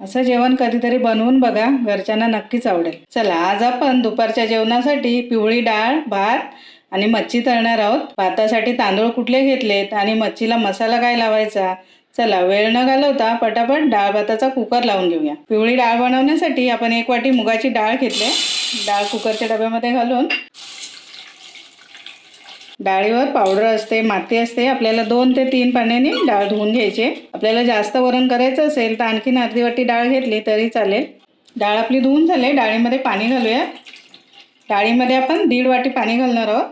असं जेवण कधीतरी बनवून बघा घरच्यांना नक्कीच आवडेल. चला आज आपण दुपारच्या जेवणासाठी पिवळी डाळ भात आणि मच्छी तळणार आहोत. भातासाठी तांदूळ कुठले घेतलेत आणि मच्छीला मसाला काय लावायचा? चला वेळ न घालवता पटापट डाळ भाताचा कुकर लावून घेऊया. पिवळी डाळ बनवण्यासाठी आपण एक वाटी मुगाची डाळ घेतली डाळ कुकरच्या डब्यामध्ये घालून डाळीवर पावडर असते माती असते आपल्याला दोन ते तीन पाण्याने डाळ धुवून घ्यायची. आपल्याला जास्त वरण करायचं असेल तर आणखीन अर्धी वाटी डाळ घेतली तरी चालेल. डाळ आपली धुवून झाली डाळीमध्ये पाणी घालूया. डाळीमध्ये आपण दीड वाटी पाणी घालणार आहोत.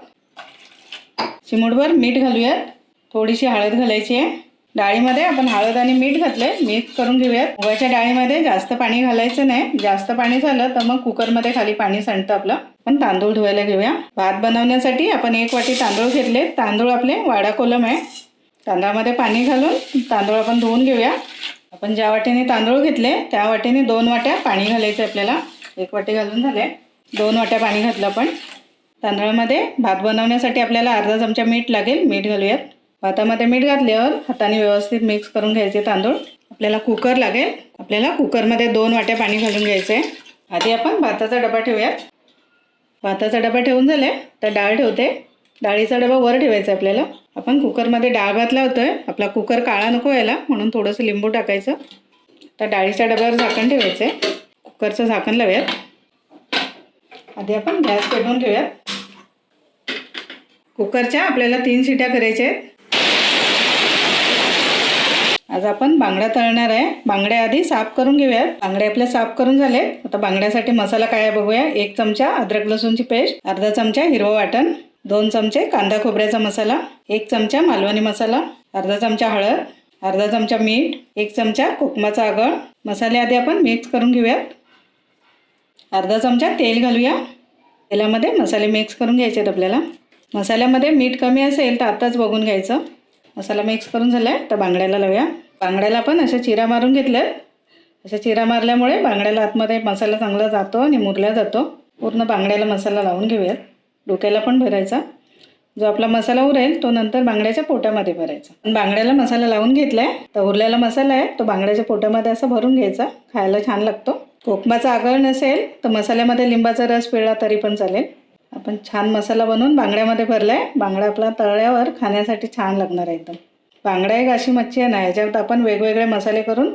चिमूटभर मीठ घालूयात. थोडीशी हळद घालायची आहे. डाळीमध्ये आपण हळद आणि मीठ घातले मिक्स करून घेऊयात. मुगाच्या डाळीमध्ये जास्त पाणी घालायचं नाही. जास्त पाणी झालं तर मग कुकरमध्ये खाली पाणी सांडतं आपलं. पण तांदूळ धुवायला घेऊया. भात बनवण्यासाठी आपण एक वाटी तांदूळ घेतले. तांदूळ आपले वाडा कोलम आहे. तांदळामध्ये पाणी घालून तांदूळ आपण धुवून घेऊया. आपण ज्या वाटीने तांदूळ घेतले त्या वाटीने दोन वाट्या पाणी घालायचं आहे आपल्याला. एक वाटी घालून झाले. दोन वाट्या पाणी घातलं आपण. तांदळामध्ये भात बनवण्यासाठी आपल्याला अर्धा चमचा मीठ लागेल. मीठ घालूयात. भातामध्ये मीठ घातल्यावर हाताने व्यवस्थित मिक्स करून घ्यायचे तांदूळ. आपल्याला कुकर लागेल. आपल्याला कुकरमध्ये दोन वाट्या पाणी घालून घ्यायचं आहे आधी आपण भाताचा डबा ठेवूयात. भाताचा डबा ठेवून झाले तर डाळ ठेवते. डाळीचा डबा वर ठेवायचा आहे आपल्याला. आपण कुकरमध्ये डाळ भात आहे आपला कुकर काळा नको यायला म्हणून थोडंसं लिंबू टाकायचं. तर डाळीच्या डब्यावर झाकण ठेवायचं आहे कुकरचं झाकण लावूयात. आधी आपण गॅस पेटवून घेऊयात कुकरच्या आपल्याला तीन शिट्या करायच्या आहेत. आज आपण बांगड्या तळणार आहे. बांगड्या आधी साफ करून घेऊयात. बांगडे आपले साफ करून झाले आता बांगड्यासाठी मसाला काय बघूया. एक चमचा अद्रक लसूणची पेस्ट अर्धा चमचा हिरवं वाटण दोन चमचे कांदा खोबऱ्याचा मसाला एक चमचा मालवणी मसाला अर्धा चमचा हळद अर्धा चमचा मीठ एक चमचा कोकमाचा आगळ. मसाले आधी आपण मिक्स करून घेऊयात. अर्धा चमचा तेल घालूया. तेलामध्ये मसाले मिक्स करून घ्यायचे आहेत आपल्याला. मसाल्यामध्ये मीठ कमी असेल तर आत्ताच बघून घ्यायचं. मसाला मिक्स करून झाला आहे तर बांगड्याला लावूया. बांगड्याला पण अशा चिरा मारून घेतल्यात अशा चिरा मारल्यामुळे बांगड्याला आतमध्ये मसाला चांगला जातो आणि मुरला जातो. पूर्ण बांगड्याला मसाला लावून घेऊयात. डोक्याला पण भरायचा. जो आपला मसाला उरेल तो नंतर बांगड्याच्या पोटामध्ये भरायचा. पण बांगड्याला मसाला लावून घेतलाय. तर उरलेला मसाला आहे तो बांगड्याच्या पोटामध्ये असा भरून घ्यायचा. खायला छान लागतो. कोकमाचा आगळ नसेल तर मसाल्यामध्ये लिंबाचा रस पिळला तरी पण चालेल. आपण छान मसाला बनवून बांगड्यामध्ये भरला आहे बांगडा आपला तळ्यावर खाण्यासाठी छान लागणार आहे एकदम. बांगडा एक अशी मच्छी आहे ना याच्यात आपण वेगवेगळे मसाले करून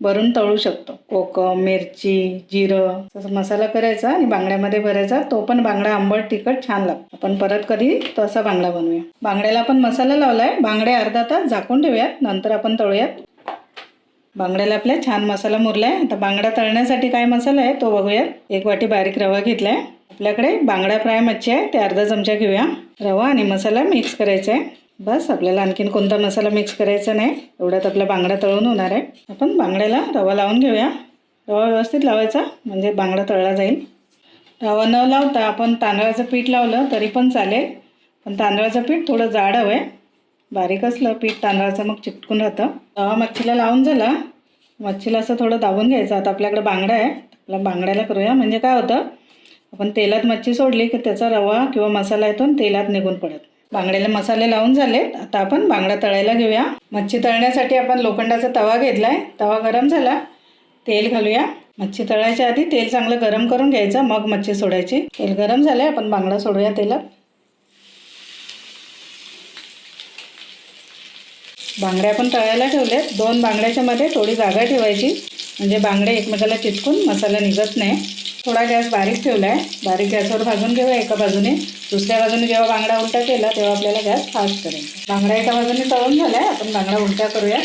भरून तळू शकतो. कोकम मिरची जिरं तसं मसाला करायचा आणि बांगड्यामध्ये भरायचा. तो पण बांगडा आंबट तिखट छान लागतो. आपण परत कधी तसा बांगडा बनवूया. बांगड्याला आपण मसाला लावलाय. बांगडे अर्धा तास झाकून ठेवूयात. नंतर आपण तळूयात. बांगड्याला आपल्या छान मसाला मुरलाय. आता बांगडा तळण्यासाठी काय मसाला आहे तो बघूयात. एक वाटी बारीक रवा घेतलाय. आपल्याकडे बांगडा फ्राय मच्छी आहे ते अर्धा चमचा घेऊया. रवा आणि मसाला मिक्स करायचा आहे. बस आपल्याला आणखीन कोणता मसाला मिक्स करायचा नाही. एवढ्यात आपला बांगडा तळून होणार आहे. आपण बांगड्याला रवा लावून घेऊया. रवा व्यवस्थित लावायचा म्हणजे बांगडा तळला जाईल. रवा न लावता आपण तांदळाचं पीठ लावलं तरी पण चालेल. पण तांदळाचं पीठ थोडं जाड हवं आहे. बारीक असलं पीठ तांदळाचं मग चिकटून राहतं. रवा मच्छीला लावून झाला. मच्छीला असं थोडं दाबून घ्यायचं. आता आपल्याकडे बांगडा आहे. आपल्या बांगड्याला करूया. म्हणजे काय होतं? आपण तेलात मच्छी सोडली की त्याचा रवा किंवा मसाला येतो आणि तेलात निघून पडत. बांगड्याला मसाले लावून झालेत. आता आपण बांगडा तळायला घेऊया. मच्छी तळण्यासाठी आपण लोखंडाचा तवा घेतलाय. तवा गरम झाला. तेल घालूया. मच्छी तळायच्या आधी तेल चांगलं गरम करून घ्यायचं. मग मच्छी सोडायची. तेल गरम झालं आपण बांगडा सोडूया तेलात. बांगड्या पण तळायला ठेवल्यात दोन बांगड्याच्या मध्ये थोडी जागा ठेवायची. म्हणजे बांगडे एकमेकाला चिटकून मसाला निघत नाही. थोडा गॅस बारीक ठेवला आहे बारीक गॅसवर भाजून घेऊया एका बाजूने. दुसऱ्या बाजूने जेव्हा बांगडा उलटा केला तेव्हा आपल्याला गॅस फास्ट करेल. बांगडा एका बाजूने तळून झाला आहे आपण बांगडा उलटा करूया.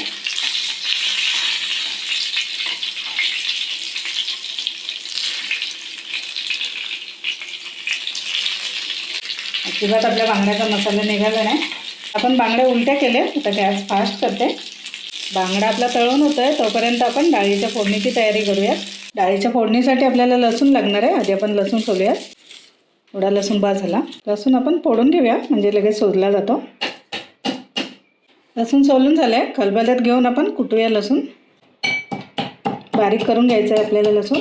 अजिबात आपल्या बांगड्याचा मसाला निघाला नाही. आपण बांगड्या उलट्या केल्या आता गॅस फास्ट करते. बांगडा आपला तळून होतोय आहे तोपर्यंत आपण डाळीच्या फोडणीची तयारी करूयात. डाळीच्या फोडणीसाठी आपल्याला लसूण लागणार आहे. आधी आपण लसूण सोलूयात. थोडा लसूण बा झाला. लसूण आपण फोडून घेऊया म्हणजे लगेच सोलला जातो. लसूण सोलून झालं आहे खलबत्यात घेऊन आपण कुटूया लसूण. बारीक करून घ्यायचं आहे आपल्याला लसूण.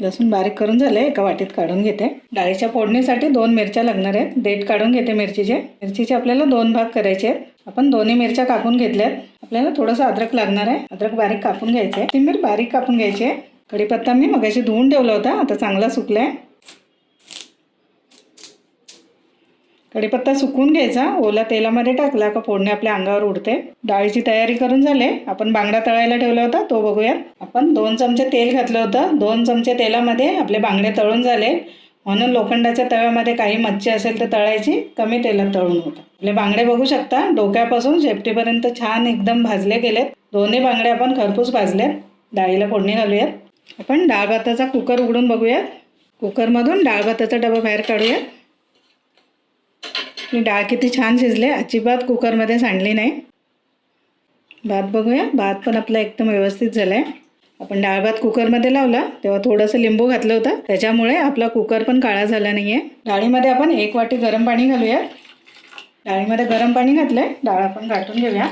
लसूण बारीक करून झालं आहे एका वाटीत काढून घेते. डाळीच्या फोडणीसाठी दोन मिरच्या लागणार आहेत. देठ काढून घेते मिरचीचे. मिरचीचे आपल्याला दोन भाग करायचे आहेत. आपण दोन्ही मिरच्या कापून घेतल्यात. आपल्याला थोडंसं अद्रक लागणार आहे. अद्रक बारीक कापून घ्यायचे कोथिंबीर बारीक कापून घ्यायची आहे. कढीपत्ता मी मगाशी धुवून ठेवला होता. आता चांगला सुकला आहे कढीपत्ता सुकून घ्यायचा. ओला तेलामध्ये टाकला का फोडणी आपल्या अंगावर उडते. डाळीची तयारी करून झाले. आपण बांगडा तळायला ठेवला होता. तो बघूयात. आपण दोन चमचे तेल घातलं होतं. दोन चमचे तेलामध्ये आपले बांगडे तळून झाले. म्हणून लोखंडाच्या तव्यामध्ये काही मच्छी असेल तर तळायची कमी तेलात तळून होतं. आपले बांगडे बघू शकता डोक्यापासून शेपटीपर्यंत छान एकदम भाजले गेलेत. दोन्ही बांगडे आपण खरपूस भाजलेत. डाळीला फोडणी घालूयात. आपण डाळ भाताचा कुकर उघडून बघूयात. कुकरमधून डाळ भाताचा डबा बाहेर काढूयात. मी डाळ किती छान शिजले अजिबात कुकरमध्ये सांडली नाही. भात बघूया. भात पण आपला एकदम व्यवस्थित झाला आहे आपण डाळ भात कुकरमध्ये लावला तेव्हा थोडंसं लिंबू घातलं होतं. त्याच्यामुळे आपला कुकर पण काळा झाला नाही आहे डाळीमध्ये आपण एक वाटी गरम पाणी घालूया. डाळीमध्ये गरम पाणी घातलं आहे डाळ आपण गाठून घेऊया.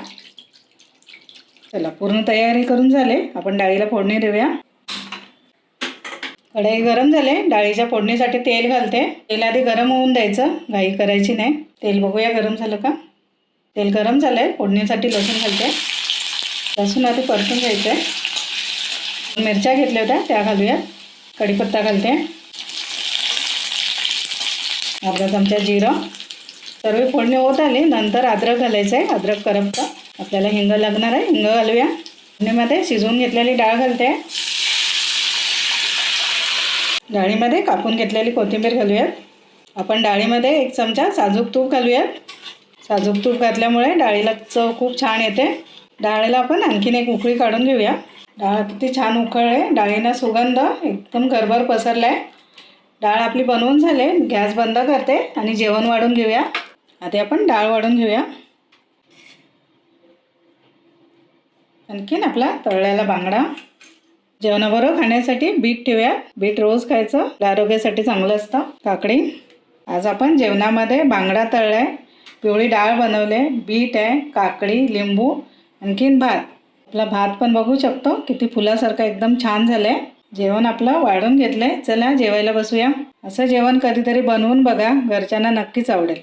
चला पूर्ण तयारी करून झाले. आपण डाळीला फोडणी देऊया. कढई गरम झाले. डाळीच्या फोडणीसाठी तेल घालते. तेल आधी गरम होऊन द्यायचं. घाई करायची नाही. तेल बघूया गरम झालं का? तेल गरम झालं आहे फोडणीसाठी लसूण घालते. लसूण आधी परतून घ्यायचं आहे मिरच्या घेतल्या होत्या त्या घालूया. कढीपत्ता घालते. अर्धा चमचा जिरं. सर्व फोडणी होत आली नंतर अद्रक घालायचं आहे अद्रक करपतं आपल्याला हिंग लागणार आहे. हिंग घालूया. फोडणीमध्ये शिजवून घेतलेली डाळ घालते. डाळीमध्ये कापून घेतलेली कोथिंबीर घालूयात. आपण डाळीमध्ये एक चमचा साजूक तूप घालूयात. साजूक तूप घातल्यामुळे डाळीला चव खूप छान येते. डाळीला आपण आणखीन एक उकळी काढून घेऊया. डाळ किती छान उकळ आहे. डाळीना सुगंध एकदम घरभर पसरला आहे डाळ आपली बनवून झाले गॅस बंद करते आणि जेवण वाढून घेऊया. आधी आपण डाळ वाढून घेऊया. आणखीन आपला तळलेला बांगडा. जेवणाबरोबर खाण्यासाठी बीट ठेवूया. बीट रोज खायचं. आरोग्यासाठी चांगलं असतं. काकडी. आज आपण जेवणामध्ये बांगडा तळलाय. पिवळी डाळ बनवले बीट आहे काकडी लिंबू. आणखीन भात. आपला भात पण बघू शकतो. किती फुलासारखा एकदम छान झालं आहे जेवण आपलं वाढून आहे चला जेवायला बसूया. असं जेवण कधीतरी बनवून बघा. घरच्यांना नक्कीच आवडेल.